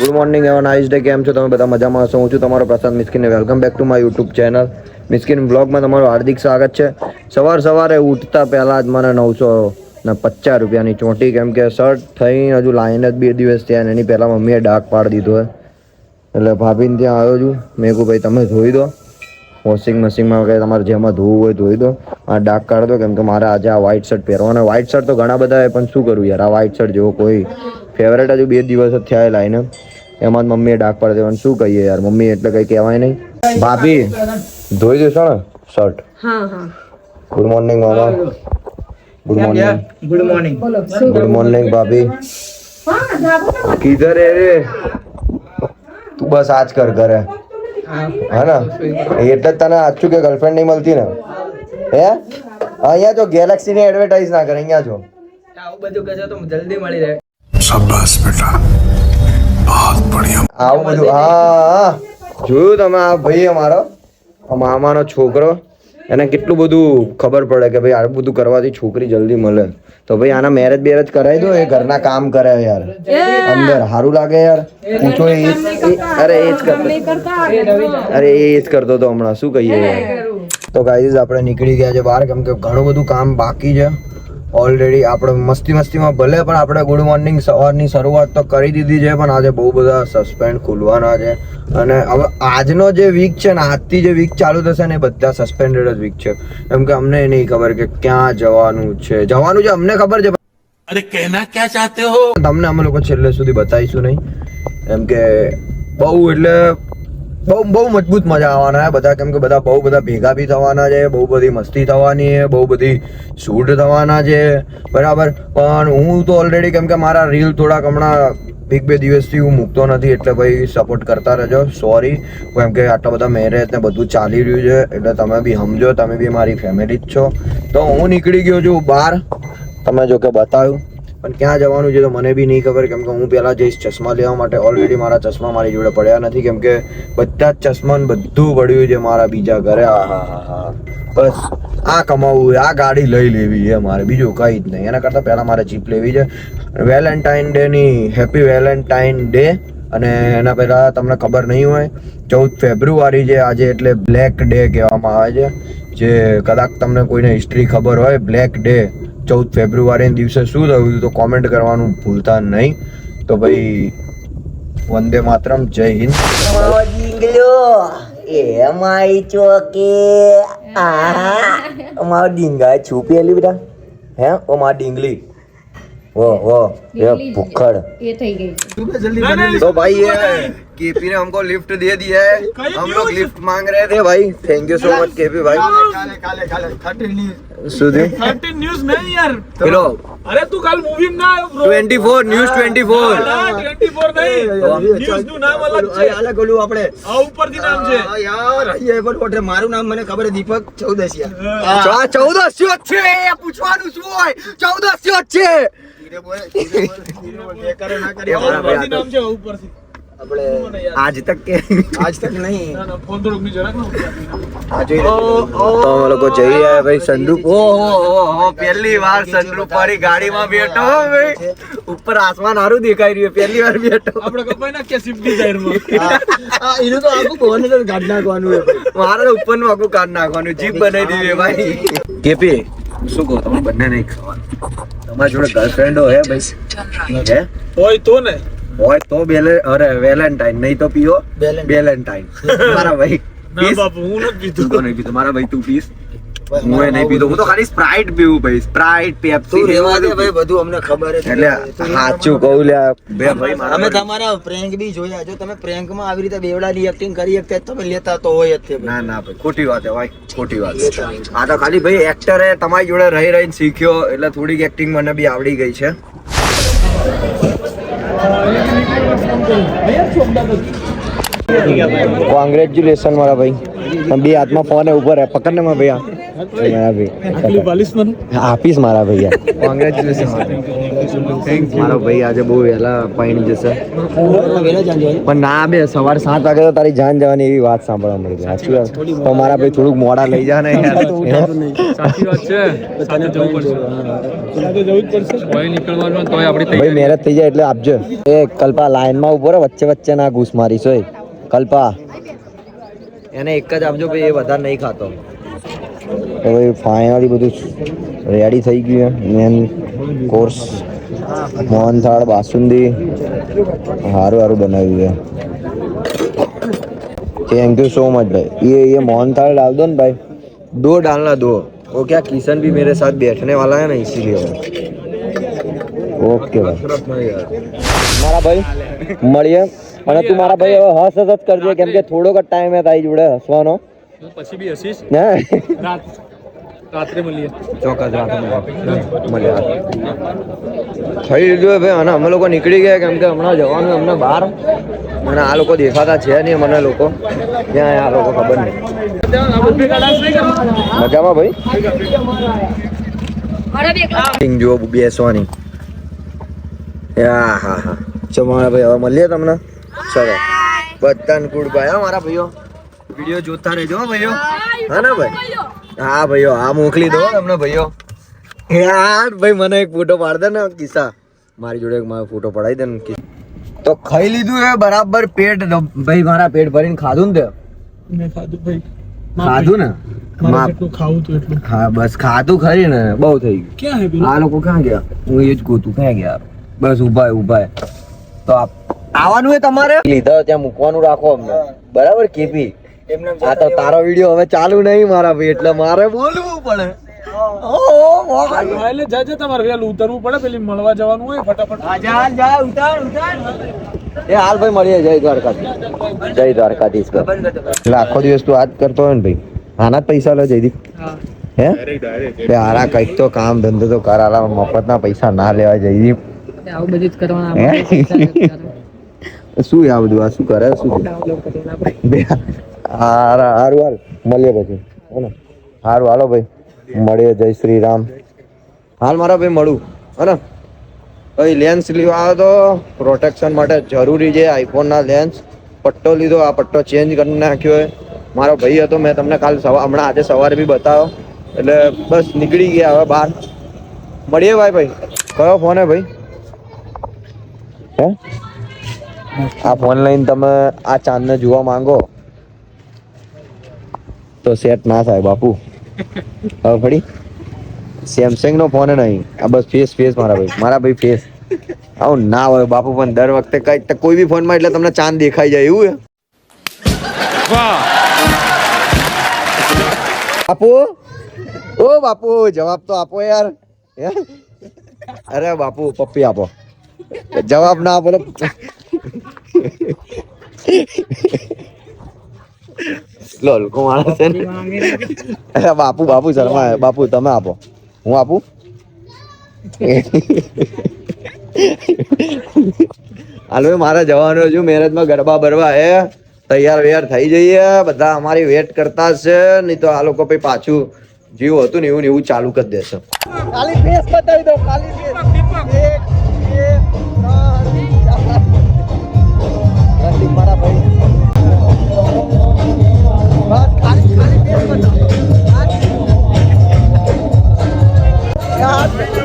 Good morning એવા nice day કેમ છો? તમે બધા મજામાં હશો? હું છું તમારો Prasad મિસ્કીને. Welcome back to my YouTube channel Miskin બ્લોગમાં તમારું હાર્દિક સ્વાગત છે. સવાર સવારે ઉઠતા પહેલાં જ મને નવસો ને પચાસ રૂપિયાની ચોંટી કેમ કે શર્ટ થઈ હજુ લાઈન જ બે દિવસ થયા એની પહેલાં મમ્મીએ ડાક પાડી દીધો હોય એટલે ભાભીને ત્યાં આવ્યો છું. મેં કહું ભાઈ, તમે ધોઈ દો. વોશિંગ મશીનમાં કે તમારે જેમાં ધોવું હોય ધોઈ દો. આ ડાક કાઢ દો કેમ કે મારે આજે આ વ્હાઇટ શર્ટ પહેરવાનો વ્હાઇટ શર્ટ તો ઘણા બધા પણ શું કરું યાર? આ વ્હાઇટ શર્ટ જેવો કોઈ ફેવરેટ હજુ બે દિવસ જ થયા લાઈને. એમાં જ મમ્મીએ ડાક પાડી દેવાનું. શું કહીએ યાર? મમ્મી એટલે કંઈ કહેવાય નહીં. ભાભી ધોઈ દેશો ને શર્ટ. હા હા. ગુડ મોર્નિંગ મામા. Good morning good morning good morning ભાભી. કિધર રે તું બસ આજ કર ઘરે. હા ને? એટલે તને આચું કે ગર્લફ્રેન્ડ નહીં મળતી ને? હે? અહીંયા જો ગેલેક્સી ની એડવર્ટાઇઝ ના કરે અહીંયા જો. આવું બધું આવું બધું હા જોયું તમે આ ભાઈ અમારો મામાનો છોકરો એને કેટલું બધું ખબર પડે કે ભાઈ આ બધું કરવાથી છોકરી જલ્દી મળે. તો ભાઈ આના મેરેજ બેરેજ કરાવી દો એ ઘરના કામ કરે યાર. અંદર સારું લાગે યાર. પૂછો એ અરે એ જ કરતો. અરે એ જ કરતો તો હમણાં. શું કહીએ? યાર તો ગાઈઝ આપણે નીકળી ગયા છે બહાર. કેમ કે ઘણું બધું કામ બાકી છે. ઓલરેડી આપણે મસ્તી મસ્તીમાં ભલે પણ આપણે ગુડ મોર્નિંગ સવારની શરૂઆત તો કરી દીધી છે પણ આજે બહુ બધા સસ્પેન્ડ ખુલવાના છે. અને હવે આજનો જે વીક છે ને આજથી જે વીક ચાલુ થશે ને એ બધા સસ્પેન્ડેડ જ વીક છે. એમ કે અમને નહીં ખબર કે ક્યાં જવાનું છે. જવાનું છે અમને ખબર છે અરે કહેના ક્યાં ચાહતે હો? તમને અમે લોકો છેલ્લે સુધી બતાવીશું નહીં. એમ કે બહુ એટલે બહુ બહુ મજબૂત મજા આવવાના છે બધા. કેમ કે બધા બહુ બધા ભેગા બી થવાના છે, બહુ બધી મસ્તી થવાની છે, બહુ બધી શૂટ થવાના છે. બરાબર. પણ હું તો ઓલરેડી કેમ કે મારા રીલ થોડાક હમણાં એક બે દિવસથી હું મૂકતો નથી, એટલે ભાઈ સપોર્ટ કરતા રહેજો. સોરી કેમ કે આટલા બધા મેરેજ ને બધું ચાલી રહ્યું છે, એટલે તમે બી સમજો, તમે બી મારી ફેમિલી જ છો. તો હું નીકળી ગયો છું બહાર. તમે જો કે બતાવ્યું. પણ ક્યાં જવાનું છે તો મને બી નહીં ખબર, કેમ કે હું પહેલાં જઈશ ચશ્મા લેવા માટે ઓલરેડી મારા ચશ્મા મારી જોડે પડ્યા નથી, કેમ કે બધા જ ચશ્મા ને બધું પડ્યું છે મારા બીજા ઘરે. હા હા હા. બસ, આ કમાવું આ ગાડી લઈ લેવી છે મારે, બીજું કંઈ જ નહીં. એના કરતાં પહેલાં મારે જીપ લેવી છે. વેલેન્ટાઇન ડેની હેપી વેલેન્ટાઇન ડે, અને એના પહેલાં તમને ખબર નહીં હોય, ચૌદ ફેબ્રુઆરી છે, આજે એટલે બ્લેક ડે કહેવામાં આવે છે. જે કદાચ તમને કોઈને હિસ્ટ્રી ખબર હોય, બ્લેક ડે. ચૌદ ફેબ્રુઆરીના દિવસે શું થયું હતું તો કોમેન્ટ કરવાનું ભૂલતા નહીં. તો ભાઈ વંદે માતરમ જય હિન્દ. એમ મારી ચોકે. આ મારો ડીંગા છુપેલી બધા. હે ઓ માર ડીંગલી. ઓ ઓ એ ભૂખડ. એ થઈ ગઈ. તો ભાઈ એ केपी ने हमको लिफ्ट दे दिया है हम लोग लिफ्ट मांग रहे थे भाई thank you so much KP भाई काले काले काले थर्टीन न्यूज सुधी थर्टीन न्यूज नहीं यार किलो अरे तू कल मूवी में ना ब्रो 24 न्यूज 24 ट्वेंटी फोर नहीं ન્યૂઝ નું નામ અલગ છે અલગ ઓલું આપણે આ ઉપરથી નામ છે આ યાર અહીંયા એરપોર્ટ પર મારું નામ મને ખબર છે દીપક ચૌદસિયા ચા ચૌદસ્યો જ છે એ પૂછવાનું શું હોય ચૌદસ્યો જ છે ધીરે બોલ ધીરે બોલ ધીરે બોલ બે કરે ના કરે બરાબર. ઉપરથી નામ છે ઉપરથી આપણે આજ તક કે આજ તક નહીં. ના ના ફોન તો નીચે જરાક ને આ જોઈ. તો અમે લોકો જઈ રહ્યા ભાઈ સંદૂક ઓહો ઓહો પહેલી વાર સંદૂપ વાળી ગાડીમાં બેઠો ભાઈ. ઉપર આસમાન સારું દેખાઈ રહ્યું પહેલી વાર બેઠો. આપણે કપાઈ ના કે સ્વિફ્ટ ડિઝાયરમાં આ એનું તો આખું બોને તો કાઢ નાખવાનું છે ભાઈ. મારે ઉપરનું આખું કાઢ નાખવાનું જીપ બનાવી દીધી ભાઈ. કેપી શું કહો તમે બંને નહીં ખાવાનું તમારી જોડે ગર્લફ્રેન્ડો હે ભાઈ? હે હોય તો ને. હોય તો બેલે અરે વેલેન્ટાઇન નહીં તો પીઓ. વેલેન્ટાઇન. મારા ભાઈ ના? બાપુ હું નથી તું તો નહીં પીતો મારા ભાઈ તું પીસ. હું એ નહીં પીતો. હું તો ખાલી સ્પ્રાઇટ પીવું ભાઈ. સ્પ્રાઇટ પેપ્સી રેવા દે ભાઈ બધું અમને ખબર છે. એટલે સાચું કહું લ્યા. ભાઈ અમે તમારા પ્રેન્ક બી જોયા. જો તમે પ્રેન્કમાં આવી રીતે બેવડાની એક્ટિંગ કરી શકતા તમે લેતા તો હોય જ ના ના ભાઈ ખોટી વાત છે ભાઈ ખોટી વાત આ તો ખાલી ભાઈ એક્ટરે તમારી જોડે રહી રહીને શીખ્યો એટલે થોડીક એક્ટિંગ મને બી આવડી ગઈ છે. કોંગ્રેચ્યુલેશન મારા ભાઈ. બે હાથમાં ફોન ઉપર હે. પકડ ને મારા ભૈયા મારા ભાઈ આટલી બાલીસ મને? આપીશ મારા ભૈયા. કોંગ્રેચ્યુલેશન મારો ભાઈ આજે બહુ વહેલા પૈણી જશે. વહેલા જાણ જવાનું. પણ ના બે સવારે સાત વાગે તો તારી જાન જવાની એવી વાત સાંભળવા મળી સાચી તો મારા ભાઈ થોડુંક મોડા લઈ જા ને. સાચી વાત છે. જવું પડશે. ભાઈ મહેનત થઈ જાય એટલે આપજો. એ કલ્પા લાઈનમાં ઊભો રહે વચ્ચે વચ્ચે ના ઘૂસ મારીશ હોય કલ્પા. એને એક જ આપજો ભાઈ એ વધારે નહીં ખાતો. તો ભાઈ ફાઇનલી બધું રેડી થઈ ગયું મેન કોર્સ મોહનથાળ બાસુંદી સારું સારું બનાવ્યું છે थैंक यू सो मच भाई ये ये मोहनथाल डाल दो ना भाई दो डालना दो वो क्या किशन भी मेरे साथ बैठने वाला है ना इसीलिए ओके भाई મારા ભાઈ મળીએ અને તું મારા ભાઈ હવે હસ હસ જ કરજે કેમ કે થોડોક જ ટાઈમ હે તારી જોડે હસવાનો પછી બી હસીશ ને રાત રાત્રે મળીએ. ચોક્કસ રાત્રે મળીએ. થઈ લીધું ભાઈ, અને અમે લોકો નીકળી ગયા કેમ કે હમણાં જવાનું અમને બહાર. અને આ લોકો દેખાતા છે નહીં મને લોકો. ત્યાં આ લોકો ખબર નહીં. મજામાં ભાઈ? જુઓ બેસવાની. હા હા હા. ચલો, મારા ભાઈ, હવે મળીએ તમને. ચલો. બધાને ગુડ બાય મારા ભાઈઓ. વીડિયો જોતા રહેજો ભાઈઓ. હા ને, ભાઈ? હા ભાઈઓ હા મોકલી દો તમને ભાઈઓ. યાર ભાઈ મને એક ફોટો પાડ દે ને કિસ્સા. મારી જોડે એક મારો ફોટો પડાવી દે ને તો ખાઈ લીધું એ બરાબર પેટ ભાઈ મારા પેટ ભરીને ખાધું ને તે? મેં ખાધું ભાઈ. ખાધું ને? હા બસ ખાધું ખરી ને બહુ થઈ ગયું. આ લોકો ક્યાં ગયા? હું એ જ ગોતું ક્યાં ગયા? બસ ઊભા ઊભા તો આવવાનું એ તમારે? લીધા ત્યાં મૂકવાનું રાખો અમને. બરાબર કેપી? આ તો તારો વીડિયો હવે ચાલુ નહીં મારા ભાઈ એટલે મારે બોલવું પડે. એટલે જા જા તમારે વેલ ઉતરવું પડે પેલી મળવા જવાનું હોય ફટાફટ. એ હાલ ભાઈ મળીએ જય દ્વારકાધીશ. જય દ્વારકાધીશ એટલે આખો દિવસ તું આ કરતો હોય ને ભાઈ આના જ પૈસા લે જયદીપ. હે. બે હારા કંઈક તો કામ ધંધો તો કરાલા મફત મફતના પૈસા ના લેવા જયદીપ. આવું બધું જ કરવાના શું આ બધું આ શું કરે શું હારું હાલ મળીએ પછી. ને? હારું, હાલો ભાઈ. મળીએ. જય શ્રી રામ હાલ મારા ભાઈ મળું. હે ને? ભાઈ લેન્સ લેવા તો પ્રોટેક્શન માટે જરૂરી છે આઈફોનના લેન્સ પટ્ટો લીધો. આ પટ્ટો ચેન્જ કરી નાખ્યો હોય મારો ભાઈ હતો. મેં તમને કાલ સવાર હમણાં આજે સવારે બી બતાવ્યો. એટલે બસ નીકળી ગયા હવે બહાર. મળીએ ભાઈ ભાઈ. કયો ફોન હે ભાઈ? હે? આ ફોન લઈને તમે આ ચાંદને જોવા માંગો. તો સેટ ના થાય બાપુ. હવે પડી? સેમસંગ નો ફોન નહીં. આ બસ ફેસ ફેસ મારા ભાઈ. મારા ભાઈ ફેસ આવું ના હોય બાપુ પણ દર વખતે કઈ કોઈ બી ફોનમાં એટલે તમને ચાંદ દેખાઈ જાય એવું બાપુ? ઓ બાપુ જવાબ તો આપો યાર. હે? અરે બાપુ પપ્પી આપો. જવાબ ના આપો તો લોલકો માણસ છે ને અરે બાપુ બાપુ શર્મા બાપુ તમે આપો હું આપું હાલ મારા જવાનો છું મેરેજમાં ગરબા ભરવા હે તૈયાર વૈયાર થઈ જઈએ બધા અમારી વેટ કરતા છે નહીં તો આ લોકો પછી પાછું જેવું હતું ને એવું ને એવું ચાલુ કરી દેશે ખાલી ફેસ બતાવી દો ખાલી ફેસ એક બે ત્રણ મારા ભાઈ ખાલી ખાલી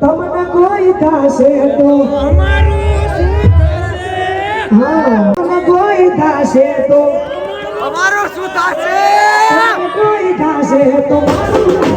તમને કોઈ થશે તો? તમને કોઈ થશે તો? અમારું શું થશે? કોઈ થશે તો? મારું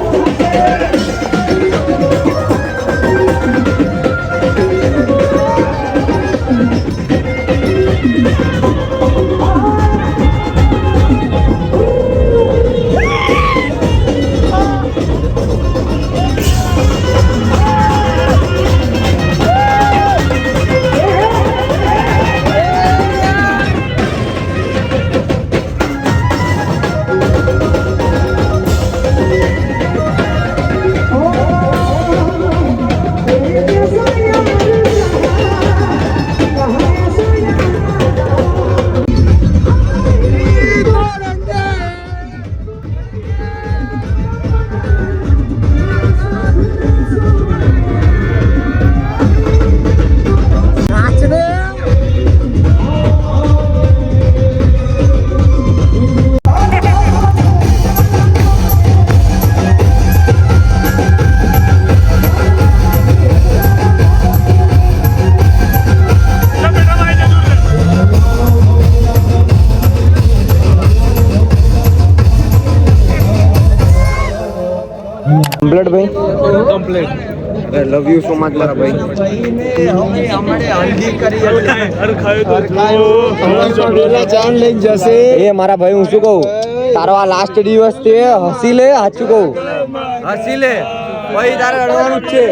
કમ્પ્લીટ ભાઈ? Complete love you so much મારા ભાઈ. એ મારા ભાઈ હું શું કહું? તારો આ લાસ્ટ દિવસ તે હસી લે સાચું કહું? હસી લે ભાઈ તારે રડવાનું જ છે.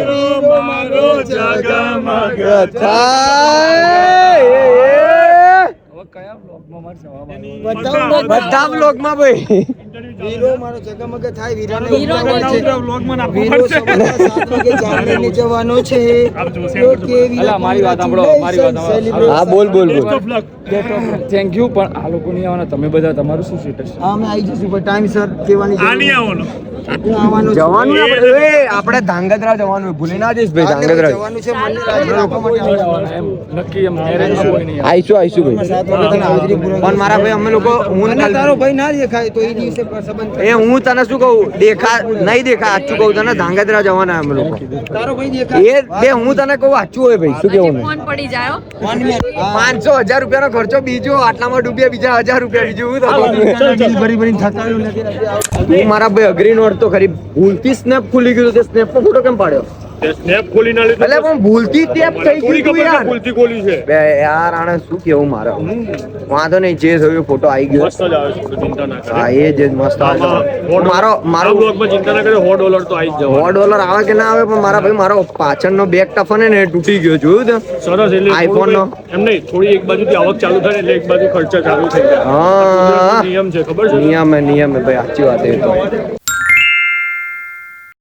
બધા બ્લોગમાં ભાઈ. વીરો મારો જગમગ થાય વીરાને ઉતાવળ છે. વીરો મારી વાત સાંભળો, મારી વાત સાંભળો. હા બોલ બોલ બોલ. થેન્ક યુ પણ આ લોકો નહીં આવવાના તમે બધા તમારું શું સ્ટેટસ છે? હા અમે આવી જઈશું પણ ટાઈમ સર કહેવાની જરૂર નથી. આવવાનો. જવાનું આપણે? એ, આપણે ધાંગધ્રા જવાનું ભૂલી ના જઈશ ભાઈ ધાંગધ્રા. જવાનું છે નક્કી એમ નહીં. ભાઈ. પણ મારા ભાઈ અમે લોકો હું તારો ભાઈ ના દેખાય તો એ દિવસે એ હું તને શું કહું? દેખા નહીં દેખા સાચું કહું તને ધાંગધ્રા જવાના અમે લોકો. તારો ભાઈ દેખાય એ બે હું તને કહું સાચું હોય ભાઈ શું કેવું ફોન પડી જાય પાંચસો હજાર રૂપિયાનો ખર્ચો બીજો આટલામાં ડૂબ્યા બીજા હજાર રૂપિયા બીજું હું? ભરી થકાવ્યું નથી હું મારા ભાઈ અગ્રી નોટ તો ખરી. ભૂલથી સ્નેપ ખુલી ગયું તો તે સ્નેપ નો ફોટો કેમ પાડ્યો? સ્નેપ ખોલી ના લીધું એટલે પણ ભૂલથી ટેપ થઈ ગયું યાર. ભૂલથી ખોલી છે. બે યાર આને શું કેવું મારે? વાંધો નહીં જે થયું ફોટો આવી ગયો. મસ્ત જ આવે છે ચિંતા ના કરે. હા એ જ મસ્ત આવે. મારો મારો બ્લોગમાં ચિંતા ના કરે 100 ડોલર તો આવી જ સો જવા ડોલર આવે કે ના આવે પણ મારા ભાઈ મારો પાછળનો બેક ટફન ને તૂટી ગયો જોયું તે? સરસ એટલે આઈફોન નો? એમ નહીં થોડી એક બાજુથી આવક ચાલુ થાય એટલે એક બાજુ ખર્ચા ચાલુ થઈ જાય. હા. નિયમ છે ખબર છે? નિયમ હે નિયમ હે ભાઈ સાચી વાત એ તો.